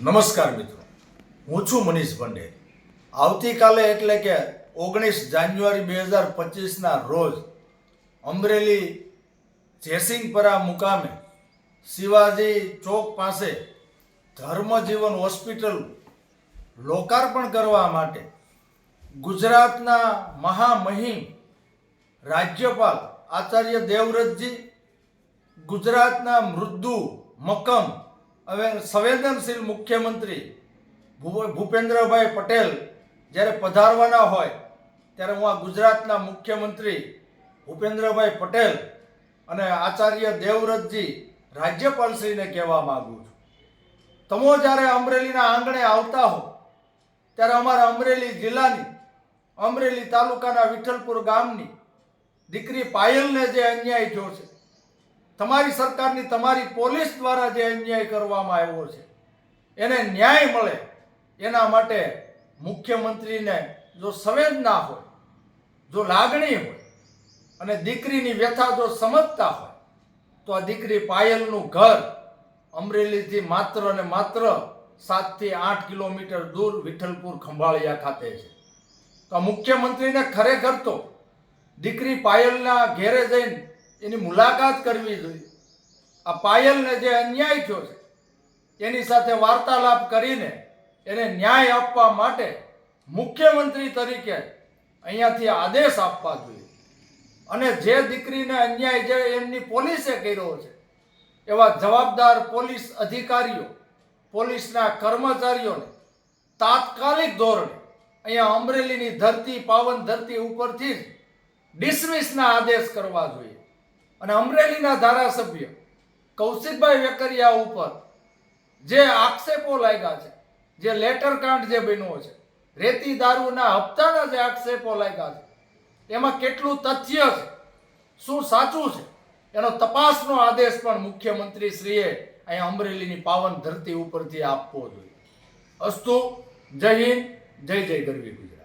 નમસ્કાર મિત્રો. હું છું મનીષ પંડે આવતીકાલે એટલે કે ઓગણીસ જાન્યુઆરી બે હજાર પચીસના રોજ અમરેલી જેસિંગપરા મુકામે શિવાજી ચોક પાસે ધર્મજીવન હોસ્પિટલ લોકાર્પણ કરવા માટે ગુજરાતના મહામહિમ રાજ્યપાલ આચાર્ય દેવવ્રતજી, ગુજરાતના મૃદુ મક્કમ હવે સંવેદનશીલ મુખ્યમંત્રી ભૂપેન્દ્રભાઈ પટેલ જ્યારે પધારવાના હોય, ત્યારે હું આ ગુજરાતના મુખ્યમંત્રી ભૂપેન્દ્રભાઈ પટેલ અને આચાર્ય દેવવ્રતજી રાજ્યપાલશ્રીને કહેવા માગું છું. તમો જ્યારે અમરેલીના આંગણે આવતા હો, ત્યારે અમારા અમરેલી જિલ્લાની, અમરેલી તાલુકાના વિઠ્ઠલપુર ગામની દીકરી પાયલને જે અન્યાય છે તમારી સરકારની તમારી પોલીસ દ્વારા જે અન્યાય કરવામાં આવ્યો છે, એને ન્યાય મળે એના માટે મુખ્યમંત્રીને જો સંવેદના હોય, જો લાગણી હોય અને દીકરીની વ્યથા જો સમજતા હોય, તો આ દીકરી પાયલનું ઘર અમરેલીથી માત્ર ને માત્ર સાતથી આઠ કિલોમીટર દૂર વિઠ્ઠલપુર ખંભાળિયા ખાતે છે. તો મુખ્યમંત્રીને ખરેખર તો દીકરી પાયલના ઘેરે જઈને એની મુલાકાત કરવી જોઈએ. આ પાયલને જે અન્યાય થયો છે, એની સાથે વાર્તાલાપ કરીને એને ન્યાય આપવા માટે મુખ્યમંત્રી તરીકે અહીંયાથી આદેશ આપવા જોઈએ. અને જે દીકરીને અન્યાય જે એમની પોલીસે કર્યો છે, એવા જવાબદાર પોલીસ અધિકારીઓ, પોલીસના કર્મચારીઓને તાત્કાલિક ધોરણે અહીંયા અમરેલીની ધરતી, પાવન ધરતી ઉપરથી જ ડિસમિસના આદેશ કરવા જોઈએ. અને અમરેલીના ધારાસભ્ય કૌશિકભાઈ વેકરિયા ઉપર જે આક્ષેપો લાગ્યા છે, જે લેટર કાંડ જે બન્યો છે, રેતી દારૂના હપ્તાના જે આક્ષેપો લાગ્યા છે, એમાં કેટલું તથ્ય છે, શું સાચું છે, એનો તપાસનો આદેશ પણ મુખ્યમંત્રી શ્રીએ અહીંયા અમરેલીની પાવન ધરતી ઉપરથી આપવો જોઈએ. અસ્તુ, જય હિન્દ, જય જય ગરવી ગુજરાત.